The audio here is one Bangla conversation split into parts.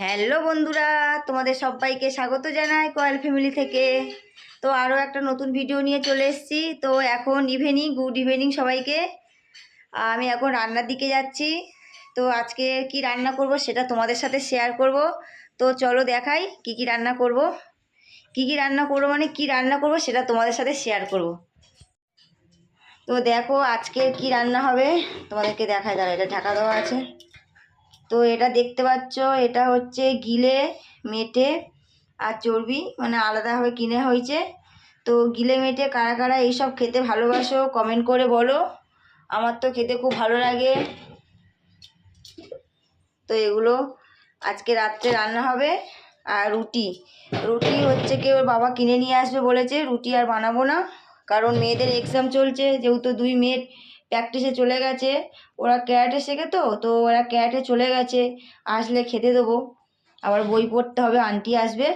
হ্যালো বন্ধুরা, তোমাদের সবাইকে স্বাগত জানাই কয়েল ফ্যামিলি থেকে। তো আরও একটা নতুন ভিডিও নিয়ে চলে এসেছি। তো এখন ইভিনিং গুড ইভিনিং সবাইকে। আমি এখন রান্নার দিকে যাচ্ছি। তো আজকে কি রান্না করব সেটা তোমাদের সাথে শেয়ার করব। তো চলো দেখাই কি কি রান্না করব। কি কি রান্না করব মানে কি রান্না করব সেটা তোমাদের সাথে শেয়ার করব। তো দেখো আজকে কি রান্না হবে, তোমাদেরকে দেখায় দাঁড়া এটা ঢাকা দেওয়া আছে। তো এটা দেখতে পাচ্ছ, এটা হচ্ছে গিলে, মেটে আর চর্বি মানে আলাদাভাবে কিনে হয়েছে। তো গিলে, মেটে কারা কারা এইসব খেতে ভালোবাসো কমেন্ট করে বলো। আমার তো খেতে খুব ভালো লাগে। তো এগুলো আজকে রাত্রে রান্না হবে। আর রুটি রুটি হচ্ছে কি ওর বাবা কিনে নিয়ে আসবে বলেছে, রুটি আর বানাবো না, কারণ মেয়েদের এক্সাম চলছে, যেহেতু দুই মেয়ের প্র্যাকটিসে চলে গেছে। ওরা ক্যারাটে শেখে তো তো ওরা ক্যারাটে চলে গেছে। আসলে খেতে দেবো। আবার বই পড়তে হবে, আন্টি আসবে।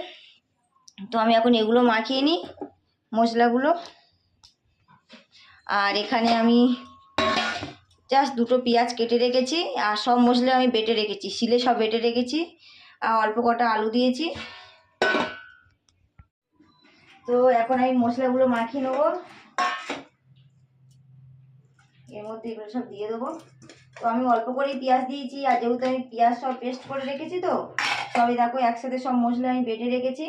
তো আমি এখন এগুলো মাখিয়ে নিই, মশলাগুলো। আর এখানে আমি জাস্ট দুটো পেঁয়াজ কেটে রেখেছি, আর সব মশলা আমি বেটে রেখেছি, শিলে সব বেটে রেখেছি। আর অল্প কটা আলু দিয়েছি। তো এখন আমি মশলাগুলো মাখিয়ে নেব। এর মধ্যে এগুলো সব দিয়ে দেবো। তো আমি অল্প করেই পেঁয়াজ দিয়েছি, আর যেহেতু আমি পেঁয়াজ সব পেস্ট করে রেখেছি তো, সবই দেখো একসাথে সব মশলা আমি বেটে রেখেছি।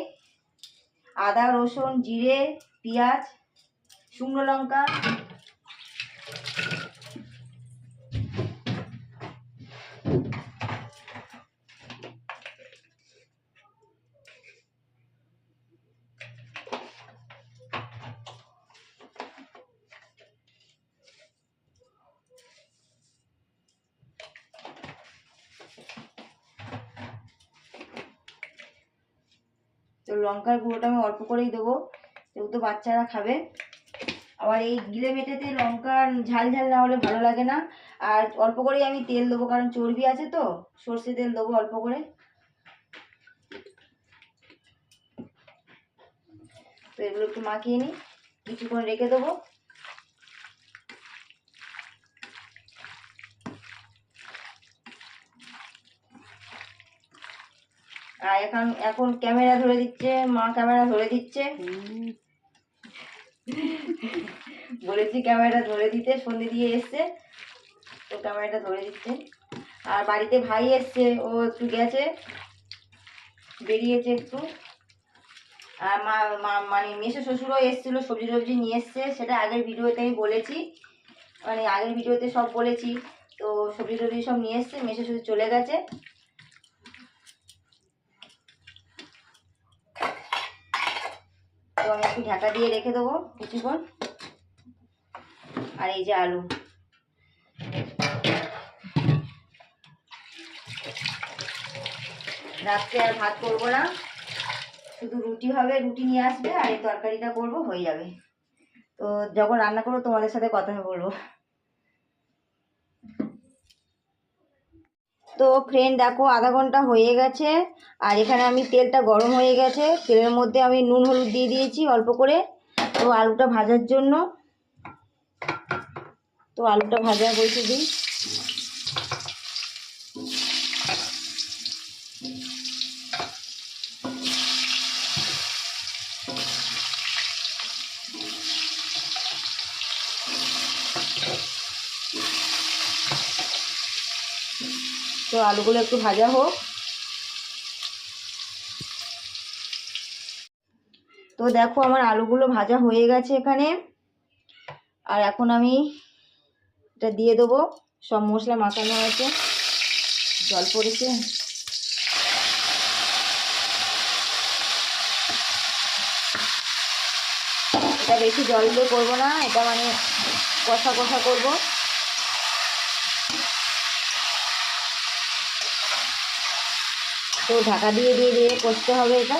আদা, রসুন, জিরে, পেঁয়াজ, শুকনো লঙ্কা তো লঙ্কার গুঁড়োটা আমি অল্প করেই দেবো। যেহেতু বাচ্চারা খাবে। আবার এই গিলে মেটেতে লঙ্কা ঝাল ঝাল না হলে ভালো লাগে না। আর অল্প করেই আমি তেল দেবো, কারণ চর্বি আছে তো। সর্ষে তেল দেবো অল্প করে। তো এগুলো একটু মাখিয়ে নিই। কিছুক্ষণ রেখে দেবো। আর এখন এখন ক্যামেরা ধরে দিচ্ছে, মা ক্যামেরা ধরে দিচ্ছে। বলেছি ক্যামেরাটা ধরে দিতে, সন্ধে দিয়ে এসছে। তো ক্যামেরাটা ধরে দিচ্ছে। আর বাড়িতে ভাই এসছে, ও একটু গেছে, বেরিয়েছে একটু। আর মা মানে মেসো শ্বশুরও এসেছিল, সবজি টবজি নিয়ে এসছে। সেটা আগের ভিডিওতে আমি বলেছি। মানে আগের ভিডিওতে সব বলেছি। তো সবজি টবজি সব নিয়ে এসছে, মেসো শ্বশুর চলে গেছে। আমি একটু ঢাকা দিয়ে রেখে দেবো কিছুক্ষণ। আর এই যে আলু। রাত্রে আর ভাত করব না। শুধু রুটি হবে, রুটি নিয়ে আসবে, আর এই তরকারিটা করব, হয়ে যাবে। তো যখন রান্না করব, তোমাদের সাথে কথা বলব। তো ফ্রেন্ড দেখো, আধা ঘণ্টা হয়ে গেছে, আর এখানে আমি তেলটা গরম হয়ে গেছে, তেলের মধ্যে আমি নুন হলুদ দিয়ে দিয়েছি অল্প করে, তো আলুটা ভাজার জন্য, তো আলুটা ভাজা বসে দিই। তো আলুগুলো একটু ভাজা হোক। তো দেখো আমার আলুগুলো ভাজা হয়ে গেছে এখানে। আর এখন আমি এটা দিয়ে দেবো। সব মশলা মাখানো আছে জল পড়েছে। এটা বেশি জল দিয়ে করব না, এটা মানে কষা কষা করব। তো ঢাকা দিয়ে দিয়ে দিয়ে করতে হবে এটা।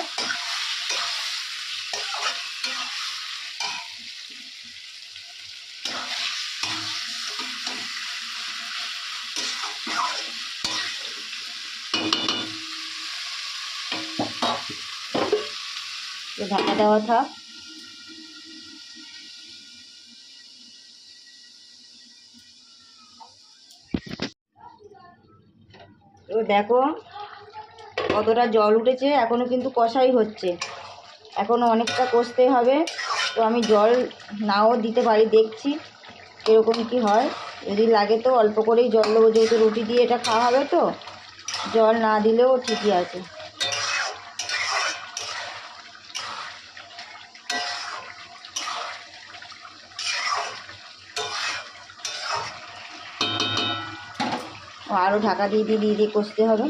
তো ঢাকা দেওয়া থাক। তো দেখো কতটা জল উঠেছে এখনও কিন্তু কষাই হচ্ছে। এখনও অনেকটা কষতে হবে, তো আমি জল নাও দিতে পারি, দেখছি কীরকম কি হয়। যদি লাগে তো অল্প করেই জল দেবো, যেহেতু রুটি দিয়ে এটা খাওয়া হবে তো, জল না দিলেও ঠিকই আছে। আরও ঢাকা দিয়ে দিয়ে দিয়ে দিয়ে কষতে হবে।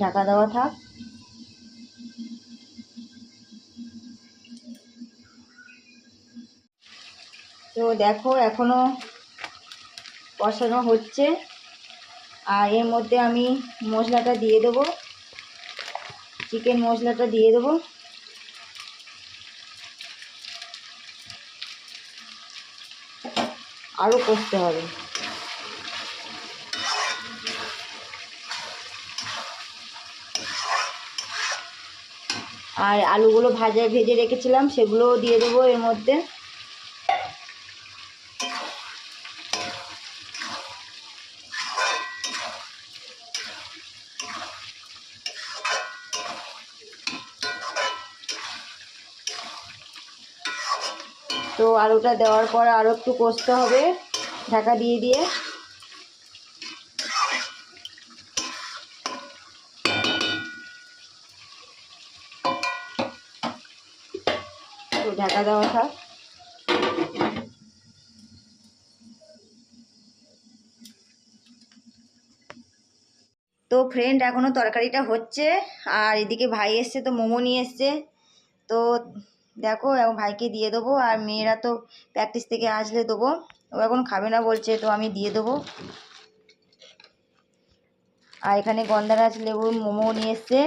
ঢাকা দেওয়া থাক। তো দেখো এখনও কষানো হচ্ছে। আর এর মধ্যে আমি মশলাটা দিয়ে দেবো। চিকেন মশলাটা দিয়ে দেবো। আরও কষতে হবে। আর আলুগুলো ভাজা ভেজে রেখেছিলাম, সেগুলোও দিয়ে দেবো এর মধ্যে। তো আলুটা দেওয়ার পর আরও একটু কষতে হবে, ঢাকা দিয়ে দিয়ে। ঢাকা দেওয়া থাক। তো ফ্রেন্ড এখনও তরকারিটা হচ্ছে। আর এদিকে ভাই এসছে, তো মোমো নিয়ে এসছে। তো দেখো, এখন ভাইকে দিয়ে দেবো, আর মেয়েরা তো প্র্যাকটিস থেকে আসলে দেবো। ও এখন খাবে না বলছে, তো আমি দিয়ে দেবো। আর এখানে গন্ধারাজ লেবুর মোমো নিয়ে এসছে,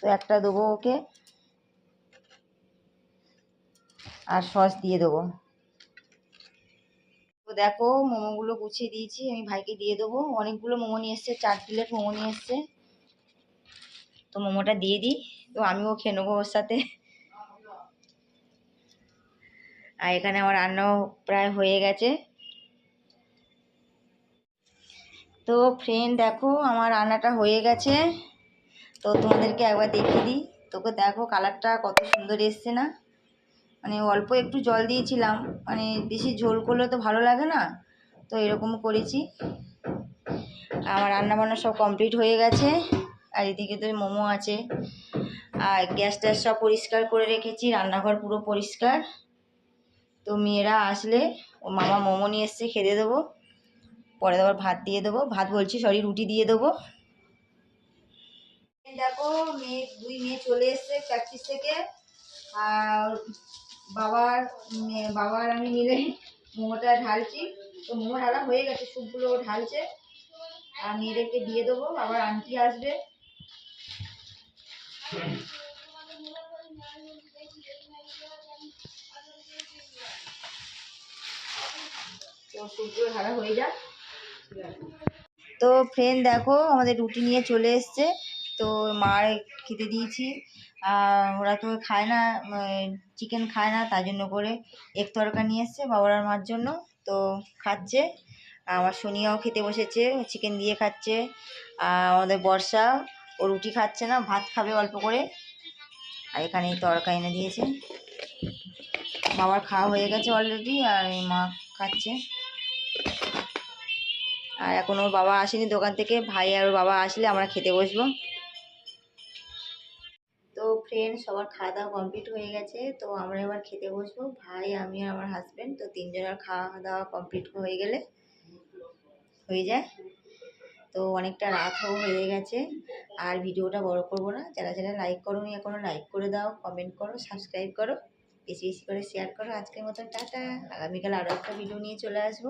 তো একটা দেবো ওকে। আর সস দিয়ে দেবো। তো দেখো মোমোগুলো গুছিয়ে দিয়েছি, আমি ভাইকে দিয়ে দেবো। অনেকগুলো মোমো নিয়ে এসছে, চার প্লেট মোমো নিয়ে এসছে। তো মোমোটা দিয়ে দিই, তো আমিও খেয়ে নেব ওর সাথে। আর এখানে আমার রান্নাও প্রায় হয়ে গেছে। তো ফ্রেন্ড দেখো, আমার রান্নাটা হয়ে গেছে। তো তোমাদেরকে একবার দেখিয়ে দিই। তোকে দেখো কালারটা কত সুন্দর এসছে না? মানে অল্প একটু জল দিয়েছিলাম। মানে বেশি ঝোল করলে তো ভালো লাগে না? তো এরকম করেছি। আমার রান্না বান্না সব কমপ্লিট হয়ে গেছে। আর এদিকে তো মোমো আছে। আর গ্যাস ট্যাস সব পরিষ্কার করে রেখেছি। রান্নাঘর পুরো পরিষ্কার। তো মেয়েরা আসলে ও মামা মোমো নিয়ে এসছে, খেতে দেবো। পরে আবার ভাত দিয়ে দেবো। ভাত বলছি, সরি, রুটি দিয়ে দেবো। দেখো, মেয়ে, দুই মেয়ে চলে এসছে প্র্যাকটিস থেকে। আর বাবার বাবার আমি মিলে মোমোটা ঢালছি। তো মোমো ঢালা হয়ে গেছে, সুপগুলো ঢালছে। আর মেয়েদেরকে দিয়ে দেবো, আবার আন্টি আসবে। তো ঢালা হয়ে তো ফ্রেন্ড দেখো, আমাদের রুটি নিয়ে চলে এসছে। তো মার খেতে দিয়েছি। ওরা তো খায় না চিকেন খায় না, তার জন্য করে এক তরকা নিয়ে এসছে বাবার আর মার জন্য। তো খাচ্ছে, আমার সোনিয়াও খেতে বসেছে চিকেন দিয়ে খাচ্ছে, আর আমাদের বর্ষা, ও রুটি খাচ্ছে না, ভাত খাবে অল্প করে। আর এখানে তরকা এনে দিয়েছে। বাবার খাওয়া হয়ে গেছে অলরেডি আর মা খাচ্ছে। আর এখন ওর বাবা আসেনি দোকান থেকে, ভাই আর ওর বাবা আসলে আমরা খেতে বসবো। ফ্রেন্ড সবার খাওয়া দাওয়া কমপ্লিট হয়ে গেছে, তো আমরা এবার খেতে বসবো। ভাই, আমি আর আমার হাজব্যান্ড তো তিনজনের খাওয়া দাওয়া কমপ্লিট হয়ে গেলে হয়ে যায়। তো অনেকটা রাতও হয়ে গেছে, আর ভিডিওটা বড় করব না। যারা যারা লাইক করো নি এখনও লাইক করে দাও কমেন্ট করো সাবস্ক্রাইব করো, বেশি বেশি করে শেয়ার করো। আজকের মতন টাটা। আগামীকাল আরও একটা ভিডিও নিয়ে চলে আসব।